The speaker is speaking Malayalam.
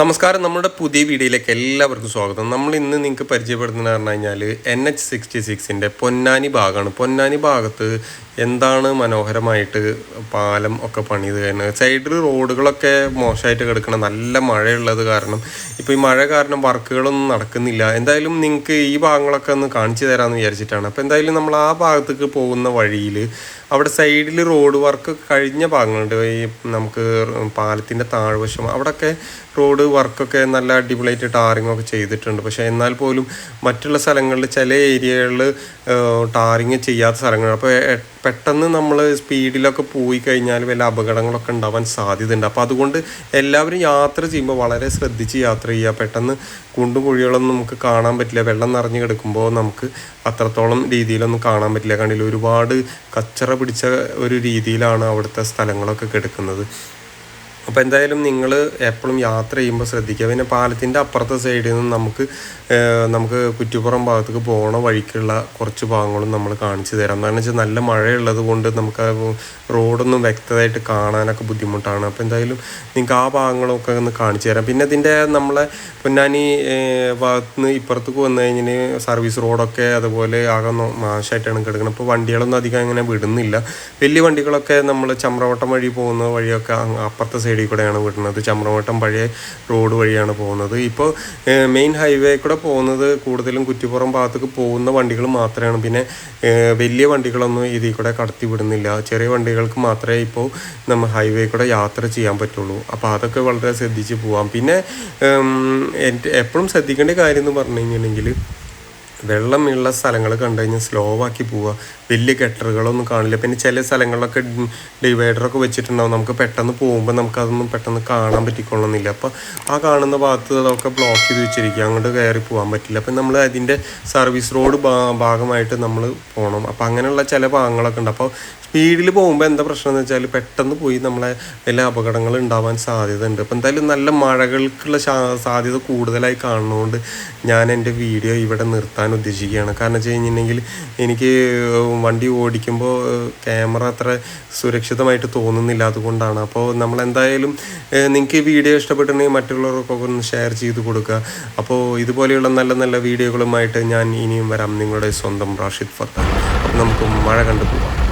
നമസ്കാരം. നമ്മുടെ പുതിയ വീഡിയോയിലേക്ക് എല്ലാവർക്കും സ്വാഗതം. നമ്മൾ ഇന്ന് നിങ്ങൾക്ക് പരിചയപ്പെടുത്തുന്നത് പറഞ്ഞു കഴിഞ്ഞാൽ എൻ എച്ച് സിക്സ്റ്റി സിക്സിന്റെ പൊന്നാനി ഭാഗമാണ്. പൊന്നാനി ഭാഗത്ത് എന്താണ് മനോഹരമായിട്ട് പാലം ഒക്കെ പണിത് കഴിഞ്ഞത്? സൈഡിൽ റോഡുകളൊക്കെ മോശമായിട്ട് കിടക്കണം നല്ല മഴയുള്ളത് കാരണം ഇപ്പോൾ ഈ മഴ കാരണം വർക്കുകളൊന്നും നടക്കുന്നില്ല. എന്തായാലും നിങ്ങൾക്ക് ഈ ഭാഗങ്ങളൊക്കെ ഒന്ന് കാണിച്ചു തരാമെന്ന് വിചാരിച്ചിട്ടാണ്. അപ്പോൾ എന്തായാലും നമ്മൾ ആ ഭാഗത്തേക്ക് പോകുന്ന വഴിയിൽ അവിടെ സൈഡിൽ റോഡ് വർക്ക് കഴിഞ്ഞ ഭാഗങ്ങളുണ്ട്. ഈ നമുക്ക് പാലത്തിന്റെ താഴ്വശം അവിടെയൊക്കെ റോഡ് വർക്കൊക്കെ നല്ല അടിപൊളിയായിട്ട് ടാറിങ് ഒക്കെ ചെയ്തിട്ടുണ്ട്. പക്ഷേ എന്നാൽ പോലും മറ്റുള്ള സ്ഥലങ്ങളിൽ ചില ഏരിയകളിൽ ടാറിങ് ചെയ്യാത്ത സ്ഥലങ്ങൾ. അപ്പോൾ പെട്ടെന്ന് നമ്മൾ സ്പീഡിലൊക്കെ പോയി കഴിഞ്ഞാൽ വല്ല അപകടങ്ങളൊക്കെ ഉണ്ടാവാൻ സാധ്യതയുണ്ട്. അപ്പോൾ അതുകൊണ്ട് എല്ലാവരും യാത്ര ചെയ്യുമ്പോൾ വളരെ ശ്രദ്ധിച്ച് യാത്ര ചെയ്യുക. പെട്ടെന്ന് കുണ്ടും കുഴികളൊന്നും നമുക്ക് കാണാൻ പറ്റില്ല. വെള്ളം നിറഞ്ഞു കിടക്കുമ്പോൾ നമുക്ക് അത്രത്തോളം രീതിയിലൊന്നും കാണാൻ പറ്റില്ല. കണ്ടില്ല? ഒരുപാട് കച്ചറ പിടിച്ച ഒരു രീതിയിലാണ് അവിടുത്തെ സ്ഥലങ്ങളൊക്കെ കിടക്കുന്നത്. അപ്പോൾ എന്തായാലും നിങ്ങൾ എപ്പോഴും യാത്ര ചെയ്യുമ്പോൾ ശ്രദ്ധിക്കുക. പിന്നെ പാലത്തിന്റെ അപ്പുറത്തെ സൈഡിൽ നിന്ന് നമുക്ക് നമുക്ക് കുറ്റിപ്പുറം ഭാഗത്തേക്ക് പോകണ വഴിക്കുള്ള കുറച്ച് ഭാഗങ്ങളും നമ്മൾ കാണിച്ചു തരാം. എന്താണെന്ന് വെച്ചാൽ നല്ല മഴയുള്ളത് കൊണ്ട് നമുക്ക് റോഡൊന്നും വ്യക്തമായിട്ട് കാണാനൊക്കെ ബുദ്ധിമുട്ടാണ്. അപ്പോൾ എന്തായാലും നിങ്ങൾക്ക് ആ ഭാഗങ്ങളൊക്കെ ഒന്ന് കാണിച്ചു തരാം. പിന്നെ ഇതിന്റെ നമ്മളെ പൊന്നാനി ഭാഗത്ത് നിന്ന് ഇപ്പുറത്തേക്ക് വന്നു കഴിഞ്ഞാൽ സർവീസ് റോഡൊക്കെ അതുപോലെ ആകെ നാശമായിട്ടാണ് കിടക്കുന്നത് അപ്പോൾ വണ്ടികളൊന്നും അധികം അങ്ങനെ വിടുന്നില്ല. വലിയ വണ്ടികളൊക്കെ നമ്മൾ ചമ്രവട്ടം വഴി പോകുന്ന വഴിയൊക്കെ അപ്പുറത്തെ അപ്പുറത്തെ സൈഡിൽ കൂടെയാണ് വിടുന്നത്. ചമ്രവട്ടം പഴയ റോഡ് വഴിയാണ് പോകുന്നത്. ഇപ്പോൾ മെയിൻ ഹൈവേ കൂടെ പോകുന്നത് കൂടുതലും കുറ്റിപ്പുറം ഭാഗത്തേക്ക് പോകുന്ന വണ്ടികൾ മാത്രമാണ്. പിന്നെ വലിയ വണ്ടികളൊന്നും ഇതിൽ കൂടെ കടത്തി വിടുന്നില്ല. ചെറിയ വണ്ടികൾക്ക് മാത്രമേ ഇപ്പോൾ നമ്മൾ ഹൈവേ കൂടെ യാത്ര ചെയ്യാൻ പറ്റുള്ളൂ. അപ്പോൾ അതൊക്കെ വളരെ ശ്രദ്ധിച്ച് പോവാം. പിന്നെ എപ്പോഴും ശ്രദ്ധിക്കേണ്ട കാര്യം എന്ന് പറഞ്ഞു കഴിഞ്ഞിട്ടുണ്ടെങ്കിൽ വെള്ളമുള്ള സ്ഥലങ്ങൾ കണ്ടു കഴിഞ്ഞാൽ സ്ലോ ആക്കി പോവുക. വലിയ ഗട്ടറുകളൊന്നും കാണില്ല. പിന്നെ ചില സ്ഥലങ്ങളിലൊക്കെ ഡിവൈഡറൊക്കെ വെച്ചിട്ടുണ്ടാവും. നമുക്ക് പെട്ടെന്ന് പോകുമ്പോൾ നമുക്കതൊന്നും പെട്ടെന്ന് കാണാൻ പറ്റിക്കൊള്ളണമെന്നില്ല അപ്പോൾ ആ കാണുന്ന ഭാഗത്ത് അതൊക്കെ ബ്ലോക്ക് ചെയ്ത് വെച്ചിരിക്കുക. അങ്ങോട്ട് കയറി പോകാൻ പറ്റില്ല. അപ്പം നമ്മൾ അതിന്റെ സർവീസ് റോഡ് ഭാഗമായിട്ട് നമ്മൾ പോകണം അപ്പോൾ അങ്ങനെയുള്ള ചില ഭാഗങ്ങളൊക്കെ ഉണ്ട്. അപ്പോൾ സ്പീഡിൽ പോകുമ്പോൾ എന്താ പ്രശ്നം എന്ന് വെച്ചാൽ പെട്ടെന്ന് പോയി നമ്മളെ വല്ല അപകടങ്ങൾ ഉണ്ടാവാൻ സാധ്യത ഉണ്ട്. അപ്പോൾ എന്തായാലും നല്ല മഴകൾക്കുള്ള സാധ്യത കൂടുതലായി കാണുന്നതുകൊണ്ട് ഞാൻ എന്റെ വീഡിയോ ഇവിടെ നിർത്താൻ ഉദ്ദേശിക്കുകയാണ്. കാരണം വെച്ച് കഴിഞ്ഞിട്ടുണ്ടെങ്കിൽ എനിക്ക് വണ്ടി ഓടിക്കുമ്പോൾ ക്യാമറ അത്ര സുരക്ഷിതമായിട്ട് തോന്നുന്നില്ല അതുകൊണ്ടാണ്. അപ്പോൾ നമ്മൾ എന്തായാലും നിങ്ങൾക്ക് ഈ വീഡിയോ ഇഷ്ടപ്പെട്ടിട്ടുണ്ടെങ്കിൽ മറ്റുള്ളവർക്കൊക്കെ ഒന്ന് ഷെയർ ചെയ്ത് കൊടുക്കുക. അപ്പോൾ ഇതുപോലെയുള്ള നല്ല നല്ല വീഡിയോകളുമായിട്ട് ഞാൻ ഇനിയും വരാം. നിങ്ങളുടെ സ്വന്തം റാഷിദ് ഫത്ത നമുക്ക് മഴ കണ്ടു പോകാം